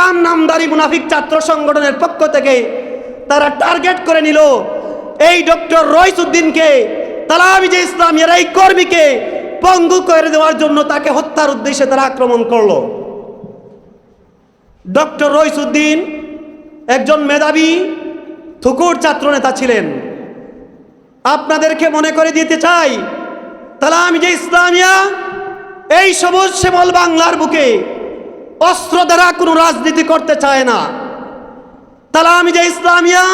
ইসলাম নামদারি মুনাফিক ছাত্র সংগঠনের পক্ষ থেকে তারা টার্গেট করে নিল এই ডক্টর রইসুদ্দিনকে তালাবিজে ইসলামের এই কর্মীকে পঙ্গু করে দেওয়ার জন্য তাকে হত্যার উদ্দেশ্যে তারা আক্রমণ করল। ডক্টর রইসুদ্দিন একজন মেধাবী, থুকুর ছাত্রনেতা ছিলেন। আপনাদেরকে মনে করে দিতে চাই তালামি যে ইসলামিয়া, এই সবুজ শ্যামল বাংলার বুকে অস্ত্র দ্বারা কোনো রাজনীতি করতে চায় না। তাহলে আমি যে ইসলামিয়া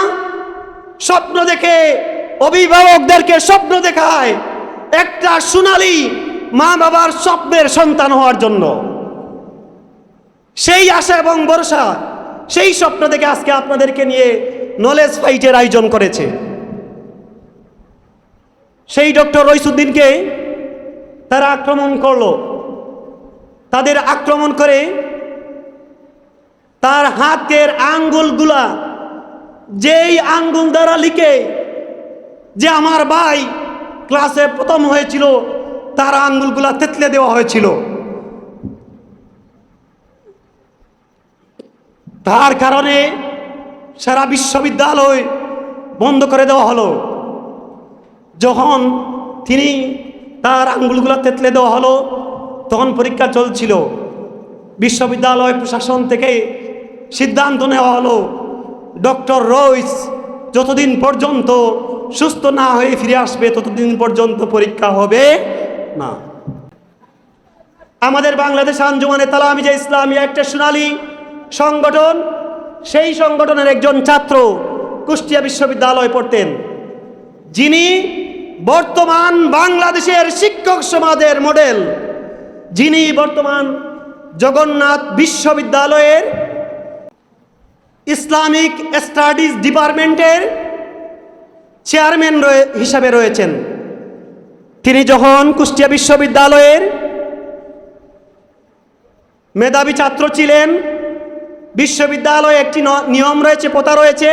স্বপ্ন দেখে, অভিভাবকদেরকে স্বপ্ন দেখায় একটা সোনালি মা বাবার স্বপ্নের সন্তান হওয়ার জন্য। সেই আশা এবং ভরসা, সেই স্বপ্ন থেকে আজকে আপনাদেরকে নিয়ে নলেজ ফাইটের আয়োজন করেছে। সেই ডক্টর রইসুদ্দিনকে তারা আক্রমণ করল। তাদের আক্রমণ করে তার হাতের আঙ্গুলগুলা যেই আঙ্গুল দ্বারা লিখে যে আমার ভাই ক্লাসে প্রথম হয়েছিল, তার আঙ্গুলগুলা তেতলে দেওয়া হয়েছিল। তার কারণে সারা বিশ্ববিদ্যালয় বন্ধ করে দেওয়া হলো। যখন তিনি তার আঙ্গুলগুলো তেতলে দেওয়া হলো, তখন পরীক্ষা চলছিল। বিশ্ববিদ্যালয় প্রশাসন থেকে সিদ্ধান্ত নেওয়া হলো, ডক্টর রইস যতদিন পর্যন্ত সুস্থ না হয়ে ফিরে আসবে, ততদিন পর্যন্ত পরীক্ষা হবে না। আমাদের বাংলাদেশ আঞ্জুমানে তালামিজা ইসলামী একটা সোনালী সংগঠন, সেই সংগঠনের একজন ছাত্র কুষ্টিয়া বিশ্ববিদ্যালয়ে পড়তেন। যিনি বর্তমান বাংলাদেশের শিক্ষক সমাজের মডেল যিনি বর্তমান জগন্নাথ বিশ্ববিদ্যালয়ের ইসলামিক স্টাডিজ ডিপার্টমেন্টের চেয়ারম্যান হিসাবে রয়েছেন। তিনি যখন কুষ্টিয়া বিশ্ববিদ্যালয়ের মেধাবী ছাত্র ছিলেন, বিশ্ববিদ্যালয়ে একটি নিয়ম রয়েছে, প্রথা রয়েছে,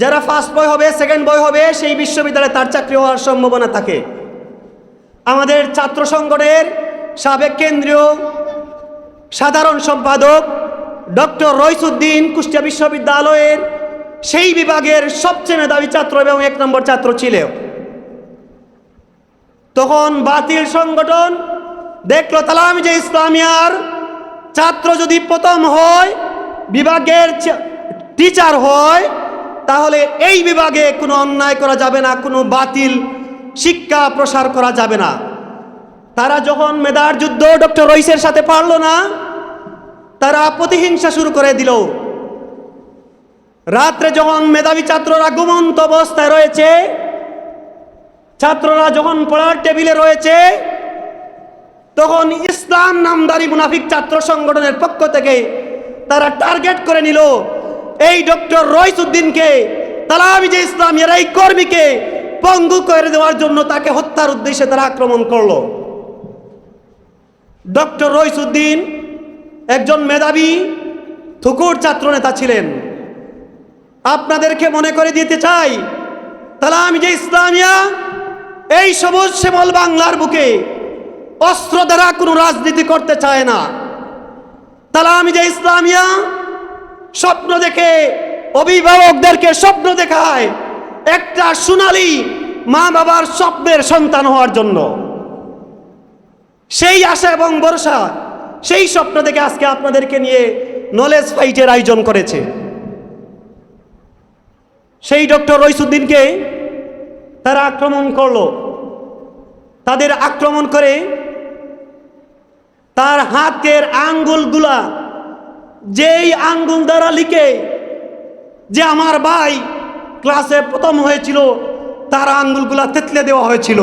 যারা ফার্স্ট বয় হবে সেকেন্ড বয় হবে, সেই বিশ্ববিদ্যালয়ে তার চাকরি হওয়ার সম্ভাবনা থাকে। আমাদের ছাত্র সংগঠনের সাবেক কেন্দ্রীয় সাধারণ সম্পাদক ডক্টর রইসুদ্দিন কুষ্টিয়া বিশ্ববিদ্যালয়ের সেই বিভাগের সবচেয়ে মেধাবী ছাত্র এবং এক নম্বর ছাত্র ছিল তখন বাতিল সংগঠন দেখল তালাম যে ইসলামিয়ার ছাত্র যদি প্রথম হয়, বিভাগের টিচার হয়, তাহলে এই বিভাগে কোনো অন্যায় করা যাবে না, কোনো বাতিল শিক্ষা প্রসার করা যাবে না। তারা যখন মেধার যুদ্ধ ডক্টর রইসের সাথে পারল না তারা প্রতিহিংসা শুরু করে দিল। রাত্রে যখন মেধাবী ছাত্ররা ঘুমন্ত অবস্থায় রয়েছে, ছাত্ররা যখন পড়ার টেবিলে রয়েছে, তখন ইসলাম নামদারি মুনাফিক ছাত্র সংগঠনের পক্ষ থেকে তারা টার্গেট করে নিল, এই ডক্টর রইসুদ্দিনকে তালাবিজে ইসলামের এই কর্মীকে পঙ্গু করে দেওয়ার জন্য তাকে হত্যার উদ্দেশ্যে তারা আক্রমণ করল। ডক্টর রইসুদ্দিন একজন মেধাবী থুকুর ছাত্রনেতা ছিলেন। আপনাদেরকে মনে করে দিতে চাই তালামিজে ইসলামিয়া, এই সবুজ শ্যামল বাংলার বুকে অস্ত্র দ্বারা কোনো রাজনীতি করতে চায় না। তালামিজে ইসলামিয়া, স্বপ্ন দেখে অভিভাবকদেরকে স্বপ্ন দেখায় একটা সোনালি মা বাবার স্বপ্নের সন্তান হওয়ার জন্য। সেই আশা এবং ভরসা সেই স্বপ্ন থেকে আজকে আপনাদেরকে নিয়ে নলেজ ফাইটের আয়োজন করেছে। সেই ডক্টর রইসুদ্দিনকে তারা আক্রমণ করল। তাদের আক্রমণ করে তার হাতের আঙ্গুলগুলা যেই আঙ্গুল দ্বারা লিখে যে আমার ভাই ক্লাসে প্রথম হয়েছিল, তার আঙ্গুলগুলা তেতলে দেওয়া হয়েছিল।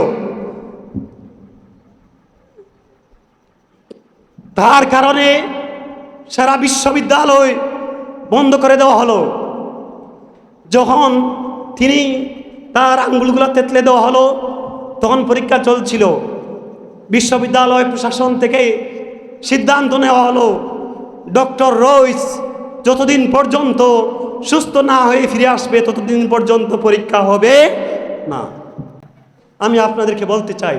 তার কারণে সারা বিশ্ববিদ্যালয় বন্ধ করে দেওয়া হলো। যখন তিনি তার আঙ্গুলগুলো তেতলে দেওয়া হলো, তখন পরীক্ষা চলছিল। বিশ্ববিদ্যালয় প্রশাসন থেকে সিদ্ধান্ত নেওয়া হলো, ডক্টর রইস যতদিন পর্যন্ত সুস্থ না হয়ে ফিরে আসবে, ততদিন পর্যন্ত পরীক্ষা হবে না। আমি আপনাদেরকে বলতে চাই,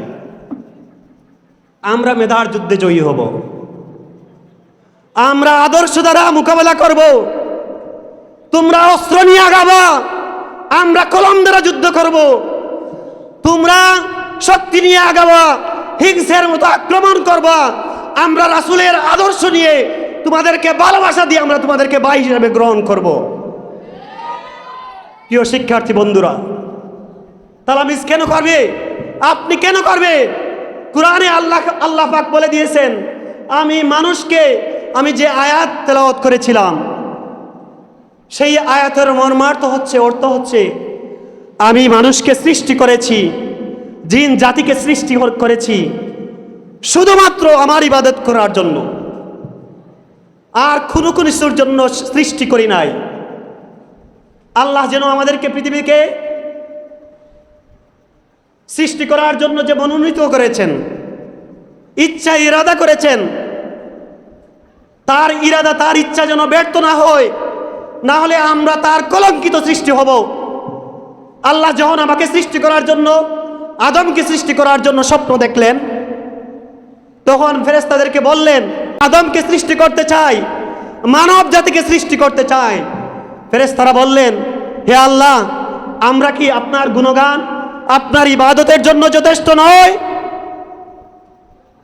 আমরা মেধার যুদ্ধে জয়ী হব। আমরা আদর্শ দ্বারা মোকাবেলা করব। তোমরা অস্ত্র নিয়ে আগাবা। আমরা কলম দ্বারা যুদ্ধ করব। তোমরা শক্তি নিয়ে আগাবা। হিংসের মতো আক্রমণ করবা। আমরা রাসুলের আদর্শ নিয়ে তোমাদেরকে ভালোবাসা দিয়ে আমরা তোমাদেরকে ভাই হিসাবে গ্রহণ করব। প্রিয় শিক্ষার্থী বন্ধুরা তালামিস কেন করবে? আপনি কেন করবে? কোরআনে আল্লাহ আল্লাহ পাক বলে দিয়েছেন, আমি মানুষকে আমি যে আয়াত তেলাওয়াত করেছিলাম, সেই আয়াতের মর্মার্থ হচ্ছে, অর্থ হচ্ছে, আমি মানুষকে সৃষ্টি করেছি, জিন জাতিকে সৃষ্টি করেছি, শুধুমাত্র আমার ইবাদত করার জন্য। আর কোনো কোনো জন্য সৃষ্টি করি নাই। আল্লাহ যেন আমাদেরকে পৃথিবীকে সৃষ্টি করার জন্য যে মনোনীত করেছেন, ইচ্ছা, ইরাদা করেছেন তার ইরাদা, তার ইচ্ছা যেন ব্যর্থ না হয়, না হলে আমরা তার কলঙ্কিত সৃষ্টি হব। আল্লাহ যখন আমাকে সৃষ্টি করার জন্য, আদমকে সৃষ্টি করার জন্য স্বপ্ন দেখলেন, তখন ফেরেস্তাদেরকে বললেন, আদমকে সৃষ্টি করতে চাই, মানব জাতিকে সৃষ্টি করতে চাই। ফেরেস্তারা বললেন, হে আল্লাহ, আমরা কি আপনার গুণগান, আপনার ইবাদতের জন্য যথেষ্ট নয়?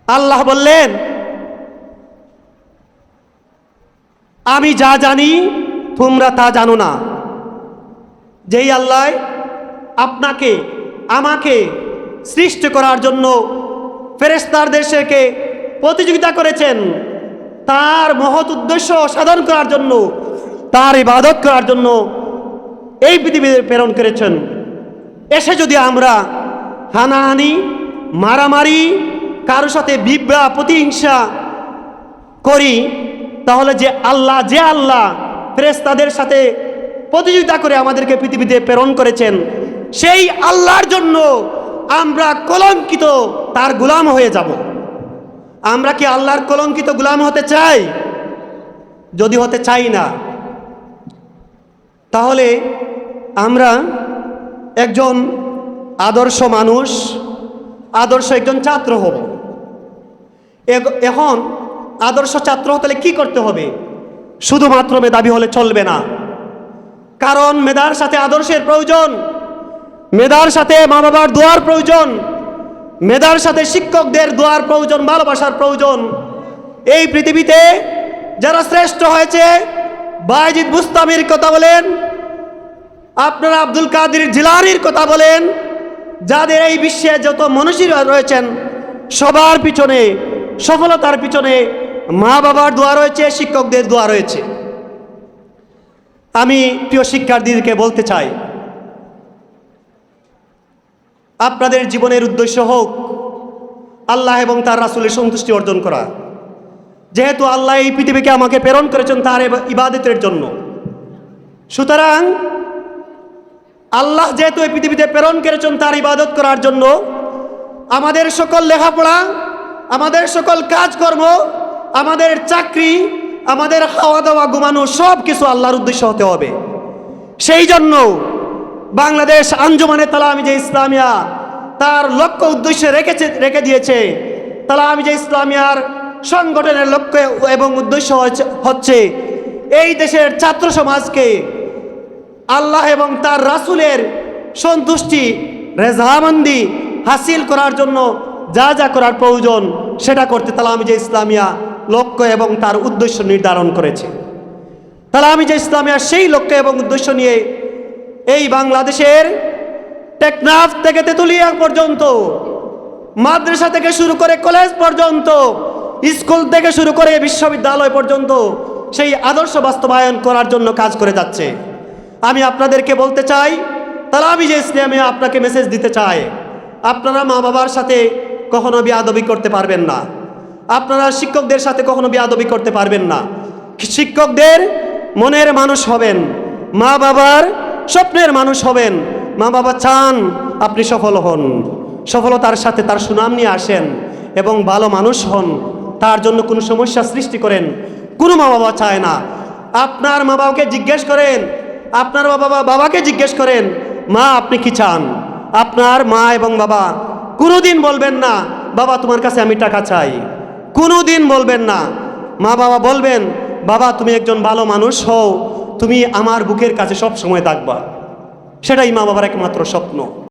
আল্লাহ বললেন আমি যা জানি, তোমরা তা জানো না। যেই আল্লাহ আপনাকে, আমাকে সৃষ্টি করার জন্য ফেরেস্তার দেশকে প্রতিযোগিতা করেছেন, তার মহৎ উদ্দেশ্য সাধন করার জন্য, তার ইবাদত করার জন্য এই পৃথিবীতে প্রেরণ করেছেন। এসে যদি আমরা হানাহানি, মারামারি কারোর সাথে বিব্রা প্রতিহিংসা করি তাহলে যে আল্লাহ যে আল্লাহ ফেরেস্তাদের সাথে প্রতিযোগিতা করে আমাদেরকে পৃথিবীতে প্রেরণ করেছেন, সেই আল্লাহর জন্য আমরা কলঙ্কিত, তার গুলাম হয়ে যাব। আমরা কি আল্লাহর কলঙ্কিত গুলাম হতে চাই? যদি হতে চাই না, তাহলে আমরা একজন আদর্শ মানুষ, আদর্শ একজন ছাত্র হব। এখন আদর্শ ছাত্র হতে কি করতে হবে? শুধুমাত্র মেধাবী হলে চলবে না। কারণ মেধার সাথে আদর্শের প্রয়োজন, মেধার সাথে মা বাবার দোয়ার প্রয়োজন, মেধার সাথে শিক্ষকদের দোয়ার প্রয়োজন, ভালোবাসার প্রয়োজন। এই পৃথিবীতে যারা শ্রেষ্ঠ হয়েছে, বাইজিদ বুস্তামির কথা বলেন, আপনারা আব্দুল কাদির জিলানির কথা বলেন, যাদের এই বিশ্বে যত মনীষীরা রয়েছেন, সবার পিছনে, সফলতার পিছনে মা বাবার দোয়া রয়েছে, শিক্ষকদের দোয়া রয়েছে। আমি প্রিয় শিক্ষার্থীদেরকে বলতে চাই, আপনাদের জীবনের উদ্দেশ্য হোক আল্লাহ এবং তার রাসূলের সন্তুষ্টি অর্জন করা। যেহেতু আল্লাহ এই পৃথিবীকে আমাকে প্রেরণ করেছেন তার ইবা- ইবাদতের জন্য। সুতরাং আল্লাহ যেহেতু এই পৃথিবীতে প্রেরণ করেছেন তার ইবাদত করার জন্য, আমাদের সকল লেখাপড়া, আমাদের সকল কাজকর্ম আমাদের চাকরি, আমাদের খাওয়া দাওয়া ঘুমানো সব কিছু আল্লাহর উদ্দেশ্য হতে হবে। সেই জন্য বাংলাদেশ আঞ্জুমানে তালামি যে ইসলামিয়া তার লক্ষ্য উদ্দেশ্যে রেখেছে, রেখে দিয়েছে। তালামি যে ইসলামিয়ার সংগঠনের লক্ষ্য এবং উদ্দেশ্য হচ্ছে- এই দেশের ছাত্র সমাজকে আল্লাহ এবং তার রাসূলের সন্তুষ্টি রেজামন্দি হাসিল করার জন্য যা যা করার প্রয়োজন সেটা করতে তালামি যে ইসলামিয়া লক্ষ্য এবং তার উদ্দেশ্য নির্ধারণ করেছে। তাহলে আমি যে ইসলামিয়া সেই লক্ষ্য এবং উদ্দেশ্য নিয়ে এই বাংলাদেশের টেকনাফ থেকে তেতুলিয়া পর্যন্ত, মাদ্রাসা থেকে শুরু করে কলেজ পর্যন্ত, স্কুল থেকে শুরু করে বিশ্ববিদ্যালয় পর্যন্ত সেই আদর্শ বাস্তবায়ন করার জন্য কাজ করে যাচ্ছে। আমি আপনাদেরকে বলতে চাই তারা আমি যে ইসলামে আপনাকে মেসেজ দিতে চাই, আপনারা মা বাবার সাথে কখনো বিয়াদবি করতে পারবেন না। আপনারা শিক্ষকদের সাথে কখনো বিয়াদবি করতে পারবেন না। শিক্ষকদের মনের মানুষ হবেন, মা বাবার স্বপ্নের মানুষ হবেন। মা বাবা চান আপনি সফল হন, সফলতার সাথে তার সুনাম নিয়ে আসেন এবং ভালো মানুষ হন। তার জন্য কোনো সমস্যা সৃষ্টি করেন, কোনো মা বাবা চায় না। আপনার মা বাবাকে জিজ্ঞেস করেন, আপনার বাবা বাবাকে জিজ্ঞেস করেন, মা, আপনি কি চান? আপনার মা এবং বাবা কোনোদিন বলবেন না, বাবা, তোমার কাছে আমি টাকা চাই। কোনোদিন বলবেন না। মা বাবা বলবেন, বাবা, তুমি একজন ভালো মানুষ, হও। তুমি আমার বুকের কাছে সব সময় থাকবা। সেটাই মা বাবার একমাত্র স্বপ্ন।